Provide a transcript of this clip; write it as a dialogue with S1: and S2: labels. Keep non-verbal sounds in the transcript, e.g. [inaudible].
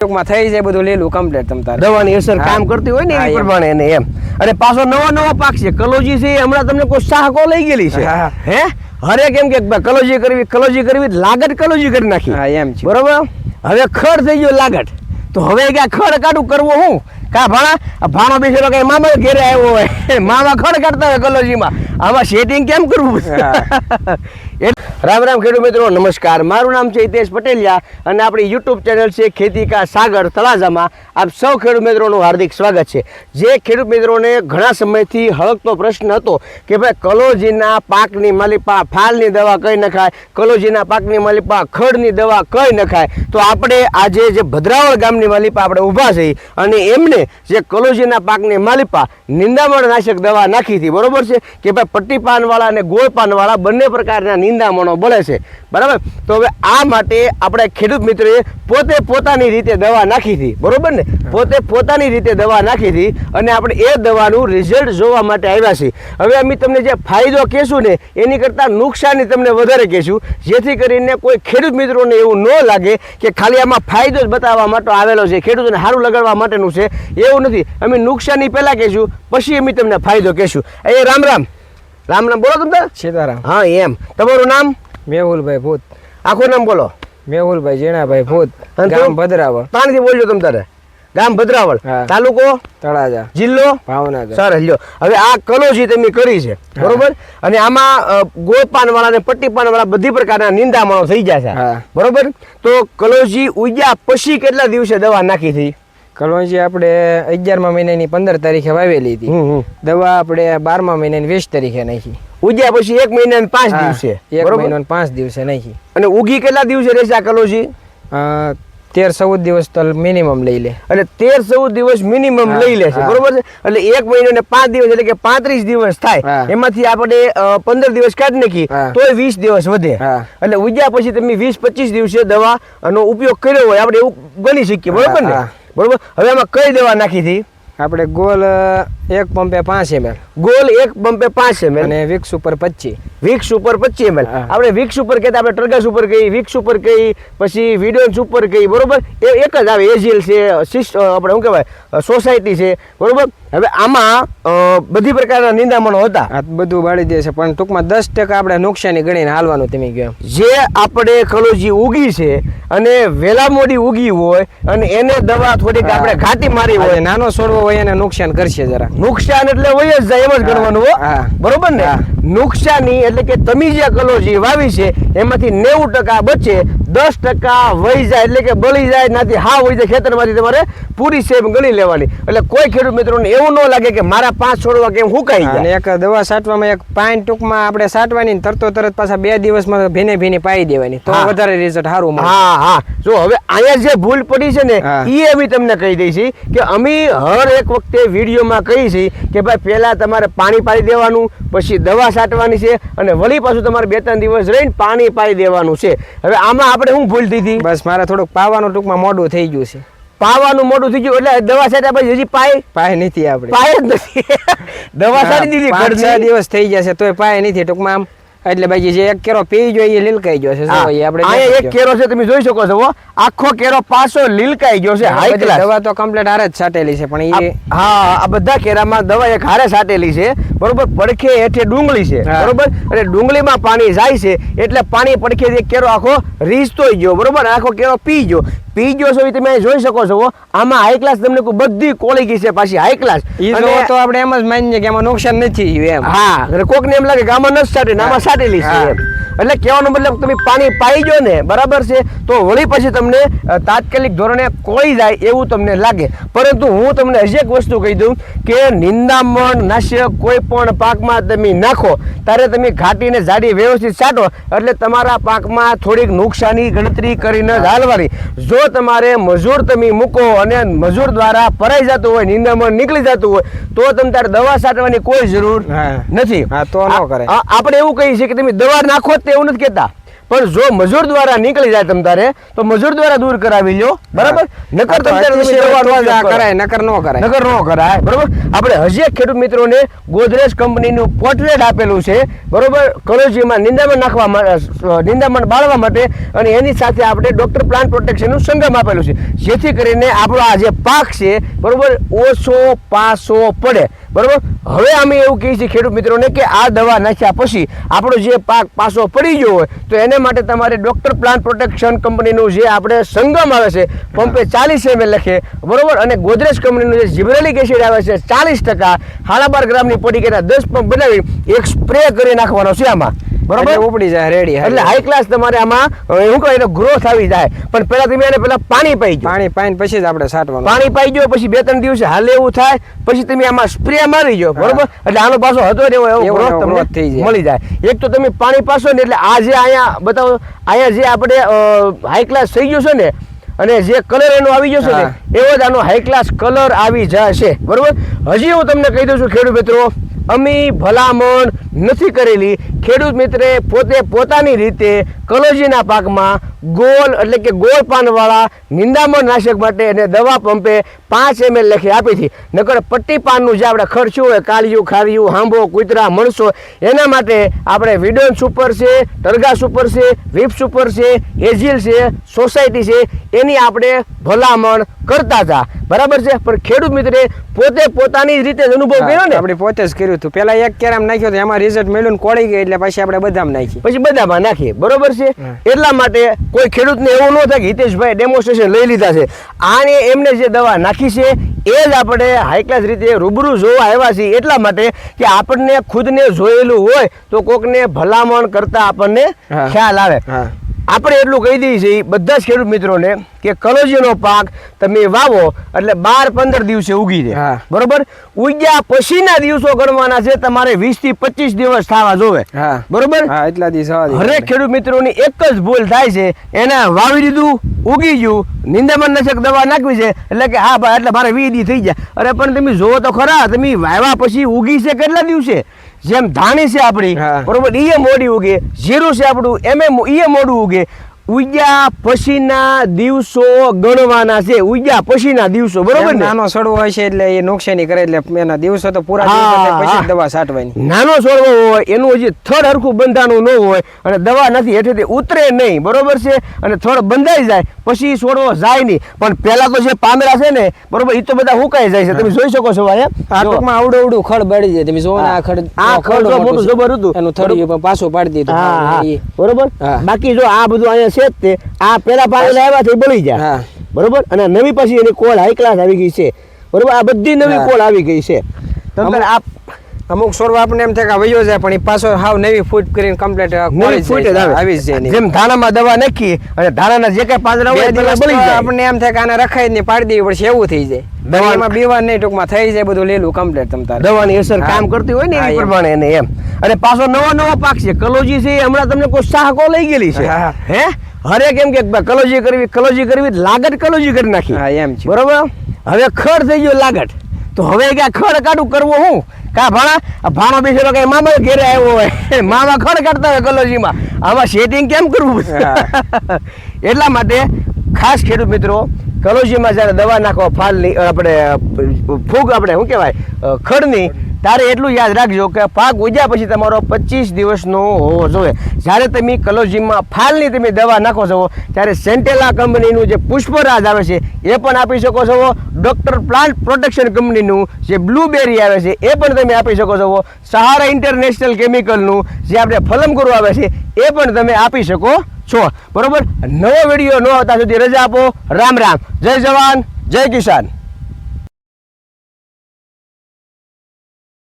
S1: ટૂંકમાં થઈ જાય બધું લીલું કમ્પ્લીટ તમ તારે.
S2: દવાની અસર કામ કરતી હોય ને
S1: એ
S2: પ્રમાણે એને એમ. અને પાછો નવો નવો પાક છે. કલોજી છે હમણાં તમને કોઈ શાહકો લઈ ગયેલી છે.
S1: હે
S2: હરેક એમ કે કલોજી કરવી કલોજી કરવી લાગટ કલોજી કરી નાખી.
S1: હા એમ છે.
S2: બરોબર? હવે ખડ થઈ ગયો લાગટ તો હવે કે ખડ કાઢું કરવું હું? કા ભાણા? ભાણો બેસેલો કઈ મામા ઘેરે આવ્યો હોય. [laughs] મામા ખડ કાઢતા હોય કલોજીમાં. આમાં સેટિંગ કેમ કરવું. [laughs] રામ રામ ખેડૂત મિત્રો નમસ્કાર. મારું નામ છે હિતેશ પટેલિયા અને આપણી યુટ્યુબ ચેનલ છે ખેતી કા સાગર તળાજામાં આપ સૌ ખેડૂત મિત્રોનું હાર્દિક સ્વાગત છે. જે ખેડૂત મિત્રોને ઘણા સમયથી હળકતો પ્રશ્ન હતો કે ભાઈ કલોજીના પાકની માલિપા ફાલની દવા કઈ નખાય? કલોજીના પાકની માલિપા ખડની દવા કઈ નખાય? તો આપણે આજે જે ભદ્રાવળ ગામની માલિપા આપણે ઊભા થઈ અને એમને જે કલોજીના પાકની માલિપા નિંદામણ નાશક દવા નાખી હતી બરોબર છે? કે ભાઈ પટ્ટી પાનવાળા અને ગોળ પાનવાળા બંને પ્રકારના નિંદામણો બળે છે. બરાબર? તો હવે આ માટે આપણે ખેડૂત મિત્રોએ પોતે પોતાની રીતે દવા નાખી હતી. બરાબર ને? પોતે પોતાની રીતે દવા નાખી હતી અને આપણે એ દવાનું રિઝલ્ટ જોવા માટે આવ્યા છીએ. હવે અમે તમને જે ફાયદો કહેશું ને, એની કરતાં નુકસાની તમને વધારે કહેશું. જેથી કરીને કોઈ ખેડૂત મિત્રોને એવું ન લાગે કે ખાલી આમાં ફાયદો જ બતાવવા માટે આવેલો છે. ખેડૂતોને સારું લગાડવા માટેનું છે. એવું નથી. અમે નુકસાની પહેલાં કહેશું, પછી અમે તમને ફાયદો કહેશું. એ રામ રામ. રામ નામ બોલો તમે?
S1: સીતારામ.
S2: હા એમ. તમારું નામ?
S1: મેહુલભાઈ ભૂત.
S2: આખું નામ બોલો.
S1: મેહુલભાઈ જીણાભાઈ ભૂત. ગામ ભદ્રાવળ.
S2: પાણીથી બોલજો તમે તારે. ગામ ભદ્રાવળ. તાલુકો?
S1: તળાજા.
S2: જિલ્લો?
S1: ભાવનગર.
S2: સર લ્યો. હવે આ કલોજી તમે કરી છે બરોબર? અને આમાં ગોળપાન વાળા ને અને પટ્ટી પાનવાળા બધી પ્રકારના નિંદામણો થઈ જાય છે. બરોબર? તો કલોજી ઉગ્યા પછી કેટલા દિવસે દવા નાખી હતી?
S1: કલોજી આપણે અગિયારમા મહિનાની પંદર તારીખે વાવેલી હતી. દવા આપણે બારમા મહિનાની વીસ તારીખે નાખી.
S2: ઉગ્યા પછી એક મહિના પાંચ દિવસે.
S1: એક મહિનો પાંચ દિવસે નાખી.
S2: અને ઉગી કેટલા દિવસે રહેશે આ કલોજી
S1: તેર ચૌદ દિવસ તો મિનિમમ લઈ લે.
S2: એટલે તેર ચૌદ દિવસ મિનિમમ લઈ લે
S1: છે
S2: બરોબર છે? એટલે એક મહિનો ને પાંચ દિવસ એટલે કે પાંત્રીસ દિવસ થાય. એમાંથી આપણે પંદર દિવસ કાઢી નાખી તો વીસ દિવસ વધે. એટલે ઉગ્યા પછી તમે વીસ પચીસ દિવસે દવા નો ઉપયોગ કર્યો હોય આપણે એવું ગણી શકીએ બરોબર ને. બરોબર? હવે આમાં કઈ દવા નાખી હતી?
S1: આપણે ગોલ એક પંપે પાંચ એમએલ
S2: ગોલ એક પંપે પાંચ એમએલ
S1: અને વિક્સ ઉપર પચીસ.
S2: વિક્સ ઉપર પચીસ એમએલ આપણે વિક્સ ઉપર કહેતા આપણે ટર્ગસ ઉપર કહી વિક્સ ઉપર કહી પછી વિડોન્સ ઉપર કહી બરોબર? એ એક જ આવે એજીએલ છે સિસ્ટ આપણે શું કહેવાય સોસાયટી છે બરોબર? હવે આમાં બધી પ્રકારના નિંદામણો હતા.
S1: આ બધું બાળી દે છે પણ ટૂંકમાં દસ ટકા આપણે નુકસાની ગણીને હાલવાનું તમે કહો.
S2: જે આપણે કલોજી ઉગી છે અને વેલા મોડી ઉગી હોય અને એને દવા થોડીક આપણે ઘાટી મારી હોય.
S1: નાનો છોડવો હોય એને નુકસાન કરશે જરા
S2: નુકસાન એટલે હોય જ જાય એમ જ ગણવાનું હો. બરોબર ને. નુકસાની એટલે કે તમે જે કલોજી વાવી છે એમાંથી નેવું ટકા બચે દસ ટકા વહી જાય એટલે કે બળી જાય નાથી હા વહી જાય ખેતરમાંથી તમારે પૂરી સેમ ગણી લેવાની. એટલે કોઈ ખેડૂત મિત્રોને એવું ન લાગે કે મારા પાંચ છોડવા કેમ હુકાઈ
S1: અને એક દવા છાંટવામાં એક પાઇન ટૂંકમાં આપણે સાટવાની તરતો તરત પાછા બે દિવસમાં ભીને ભીને પાઈ દેવાની. તો વધારે રિઝલ્ટ સારું
S2: હા હા. જો હવે અહીંયા જે ભૂલ પડી છે ને એ અમે તમને કહી દઈ કે અમે હર એક વખતે વિડીયોમાં કહી છીએ કે ભાઈ પહેલા તમારે પાણી પાડી દેવાનું પછી દવા છાંટવાની છે અને વળી પાછું તમારે બે ત્રણ દિવસ રહીને પાણી પાઈ દેવાનું છે. હવે આમાં આપણે શું ભૂલ દીધી
S1: બસ મારે થોડુંક પાવાનું ટૂંકમાં મોડું થઈ ગયું છે.
S2: પાવાનું મોટું થઈ ગયું એટલે દવા છાંટ્યા પછી હજી પાય
S1: પાય નથી આપણે.
S2: પાય જ નથી. [laughs] દવા સારી દીધી
S1: પાંચ દિવસ થઈ ગયા છે તોય પાય નથી ટૂંકમાં આમ. એટલે ભાઈ જે એક કેરો પી એ લીલકાઈ ગયો છે. આપણે
S2: અહીંયા એક કેરો છે તમે જોઈ શકો છો. આખો કેરો પાછો લીલકાઈ ગયો છે હાઈ ક્લાસ
S1: દવા તો કમ્પ્લીટ હારે જ છાટેલી છે પણ એ
S2: હા આ બધા કેરામાં દવા એક હારે છાટેલી છે. બરોબર પડખે હેઠે ડુંગળી છે બરોબર? અને ડુંગળીમાં પાણી જાય છે એટલે પાણી પડખે એક કેરો આખો રીસતો ગયો બરોબર? આખો કેરો પી ગયો. પી ગયો છો એ તમે જોઈ શકો છો. આમાં હાઈ ક્લાસ તમને કોઈ બધી ક્વોલિટી છે પાછી હાઈ ક્લાસ
S1: તો આપણે એમ જ માનીએ કે આમાં નુકસાન નથી એમ.
S2: હા કોકને એમ લાગે કે આમાં નથી સાટી આમાં. સાટેલી છે એમ. એટલે કહેવાનો મતલબ તમે પાણી પાઈ ગયો ને બરાબર છે તો વળી પછી તમને તાત્કાલિક ધોરણે કોઈ જાય એવું તમને લાગે. પરંતુ હું તમને હજી એક વસ્તુ કહી દઉં કે નિંદામણ નાશ્ય કોઈ પણ પાકમાં તમે નાખો ત્યારે તમે ઘાટીને જાડી વ્યવસ્થિત છાંટો એટલે તમારા પાકમાં થોડીક નુકસાની ગણતરી કરીને જ હાલવાની જો તમારે મજૂર તમે મૂકો અને મજૂર દ્વારા ભરાઈ જતું હોય નિંદામણ નીકળી જતું હોય તો તમે તારે દવા છાંટવાની કોઈ જરૂર નથી.
S1: તો ન
S2: આ- આપણે એવું કહીએ છીએ કે તમે દવા નાખો જ તે એવું નથી કહેતા. પણ જો મજૂર દ્વારા નીકળી જાય તમ તારે તો મજૂર દ્વારા દૂર કરાવી લ્યો. બરાબર? નકર તમ તારે.
S1: કરાય નકર ન કરાય.
S2: નકર નો કરાય. બરાબર? આપણે હજી એક ખેડૂત મિત્રોને ગોદરેજ કંપનીનું પોર્ટ્રેટ આપેલું છે. બરાબર? કલોજીમાં નિંદામણ નાખવા નિંદામણ બાળવા માટે અને એની સાથે આપણે ડોક્ટર પ્લાન્ટ પ્રોટેક્શનનું સંગમ આપેલું છે. જેથી કરીને આપણો આ જે પાક છે બરાબર? ઓછો પાસો પડે. બરોબર? હવે અમે એવું કહીએ છીએ ખેડૂત મિત્રોને કે આ દવા નાખ્યા પછી આપણો જે પાક પાસો પડી ગયો હોય, તો એને માટે તમારે ડોક્ટર પ્લાન્ટ પ્રોટેક્શન કંપનીનું જે આપણે સંગમ આવે છે, પંપે ચાલીસ એમ લખે, બરાબર? અને ગોદરેજ કંપનીનું જે જીબ્રેલિક એસિડ આવે છે, ચાલીસ ટકા સાડા બાર ગ્રામની પડીકેના દસ પંપ બનાવી એક સ્પ્રે કરી નાખવાનો છે આમાં.
S1: બરોબર? ઉપડી જાય રેડી
S2: એટલે હાઈ ક્લાસ તમારે આમાં શું કહે ગ્રોથ આવી જાય. પણ પહેલા તમે એને પહેલા પાણી પાઈ ગયો
S1: પાણી પાઈ પછી જ આપણે છાંટવાનું
S2: પાણી પાઈ ગયો પછી બે ત્રણ દિવસે હાલે એવું થાય પછી તમે આમાં સ્પ્રે મારી ગયો બરોબર? એટલે આનો પાછો હતો ને એવો એવો તમને
S1: થઈ જાય.
S2: મળી જાય. એક તો તમે પાણી પાસો ને એટલે આ જે અહીંયા બતાવો અહીંયા જે આપણે હાઈ ક્લાસ થઈ ગયો છે ને અને જે કલર એનો આવી ગયો છે ને એવો જ આનો હાઈ ક્લાસ કલર આવી જશે. બરોબર? હજી હું તમને કહી દઉં છું ખેડૂત મિત્રો અમે ભલામણ નથી કરેલી. ખેડૂત મિત્રે પોતે પોતાની રીતે કલોજીના પાકમાં ગોળ એટલે કે ગોળ પાનવાળા નિંદામણ નાશક માટે એને દવા પંપે પાંચ એમએલ લખી આપી હતી. નકર પટ્ટી પાનનું જે આપણે ખર્ચું હોય કાળિયું ખારિયું હાંભો કૂતરા મણસો એના માટે આપણે વિડોન સુપર છે ટરગા સુપર છે વિપ સુપર છે એજિલ છે સોસાયટી છે એની આપણે ભલામણ કરતા હતા. બરાબર છે? પણ ખેડૂત મિત્રે પોતે પોતાની જ રીતે અનુભવ કર્યો ને?
S1: આપણે પોતે જ કર્યું હતું. પેલા એક કેરામ નાખ્યો તો એમાં રિઝલ્ટ મળ્યું કોળી ગઈ એટલે પછી આપણે બધામાં નાખી.
S2: પછી બધામાં નાખીએ. બરોબર છે? એટલા માટે કોઈ ખેડૂતને એવું ન થાય કે હિતેશભાઈ ડેમોન્સ્ટ્રેશન લઈ લીધા છે. આને એમને જે દવા નાખી છે એ જ આપણે હાઈ ક્લાસ રીતે રૂબરૂ જોવા આવ્યા છીએ. એટલા માટે કે આપણને ખુદને જોયેલું હોય તો કોકને ભલામણ કરતા આપણને ખ્યાલ આવે. આપણે એટલું કહી દઈએ છીએ બધા જ ખેડૂત મિત્રોને કે કલોજીનો પાક તમે વાવો એટલે બાર પંદર દિવસે ઉગી જાય બરોબર? ઉગ્યા પછીના દિવસો ગણવાના છે તમારે વીસથી પચીસ દિવસ થવા જોવે. બરોબર?
S1: એટલા દિવસ
S2: હરેક ખેડૂત મિત્રોની એક જ ભૂલ થાય છે એને વાવી દીધું ઉગી ગયું નિંદામણ નાશક દવા નાખવી છે એટલે કે હા ભાઈ એટલે મારે વીસ દી થઈ જાય અરે પણ તમે જોવો તો ખરા તમે વાવ્યા પછી ઉગી છે કેટલા દિવસે? જેમ ધાણી છે આપણી બરોબર? ઈએ મોડી ઉગે જીરું છે આપણું એમ એ ઈએ મોડું ઉગે. ઉગ્યા પછીના દિવસો ગણવાના છે. ઉગ્યા પછીના દિવસો બરોબર
S1: નાનો સડવો હોય છે એટલે એ નુકસાની કરે એટલે એના દિવસો તો પૂરા પછી દવા છાંટવાની.
S2: નાનો સડવો હોય એનું હજી થડ હરખું બંધાણું ન હોય અને દવા નથી હેઠેથી ઉતરે નહીં બરોબર છે? અને થડ બંધાઈ જાય પછી છોડવો જાય નહીં. પણ પહેલા તો જે પામેલા છે ને બરોબર એ તો બધા હુકાઈ જાય છે. તમે જોઈ શકો છો ભાઈ
S1: આ ટૂંકમાં આવડું આવડું ખડ બળી જાય. તમે જોવો આ ખડ
S2: આ ખડ મોટું જબર હતું.
S1: એનું પણ પાછું પાડી દીધું.
S2: બરોબર? બાકી જો આ બધું અહીંયા છે જ તે આ પેલા પાણી લાવ્યા છે બળી જાય. બરોબર? અને નવી પછી એની કોળ હાઈ ક્લાસ આવી ગઈ છે. બરોબર? આ બધી નવી. કોળ આવી ગઈ છે. તમને આ
S1: અમુક છોડવા આપણને એમ થાય કે વયો જાય પણ એ પાછો હાવ નવી ફૂટ કરીને કમ્પ્લીટ
S2: નવી ફૂટ આવી.
S1: જ જાય
S2: જેમ ધાણામાં દવા નાખી અને ધાણાના જે કઈ પાંદડા હોય બળી જાય.
S1: આપણને એમ થાય કે આને રખાય નહીં પાડી દેવી પડશે એવું થઈ જાય. દવામાં બીવા નહીં ટૂંકમાં થઈ જાય બધું લેલું કમ્પ્લીટ તમ તારે.
S2: દવાની અસર કામ કરતી હોય ને એ
S1: એમ.
S2: પ્રમાણે એને એમ. અને પાછો નવો નવો પાક છે. કલોજી છે હમણાં તમને કોઈ સાહકો લઈ ગયેલી છે.
S1: હા.
S2: હે હરેક એમ કે કલોજી કરવી કલોજી કરવી લાગત કલોજી કરી નાખી.
S1: હા એમ છે.
S2: બરોબર? હવે ખડ થઈ ગયો લાગત. તો હવે કે ખડ કાઢું કરવું હું? કા ભાણા? ભાણો બેસેલો કઈ મામા ઘેરે આવ્યો હોય. [laughs] મામા ખડ કાઢતા હોય કલોજીમાં. આમાં સેટિંગ કેમ કરવું? [laughs] એટલા માટે ખાસ ખેડૂત મિત્રો કલોજીમાં જ્યારે દવા નાખો ફાલની આપણે ફૂગ આપણે શું કહેવાય? ખડની તારે એટલું યાદ રાખજો કે પાક ઉજ્યા પછી તમારો પચીસ દિવસનો હોવો જોઈએ. જ્યારે તમે કલોજીમાં ફાલની તમે દવા નાખો છો, ત્યારે સેન્ટેલા કંપનીનું જે પુષ્પરાજ આવે છે, એ પણ આપી શકો છો. ડૉક્ટર પ્લાન્ટ પ્રોટેક્શન કંપનીનું જે બ્લુબેરી આવે છે, એ પણ તમે આપી શકો છો. સહારા ઇન્ટરનેશનલ કેમિકલનું જે આપણે ફલમગુરુ આવે છે, એ પણ તમે આપી શકો છો. બરોબર? નવો વીડિયો ન આવતા સુધી રજા આપો. રામ રામ. જય જવાન, જય કિસાન.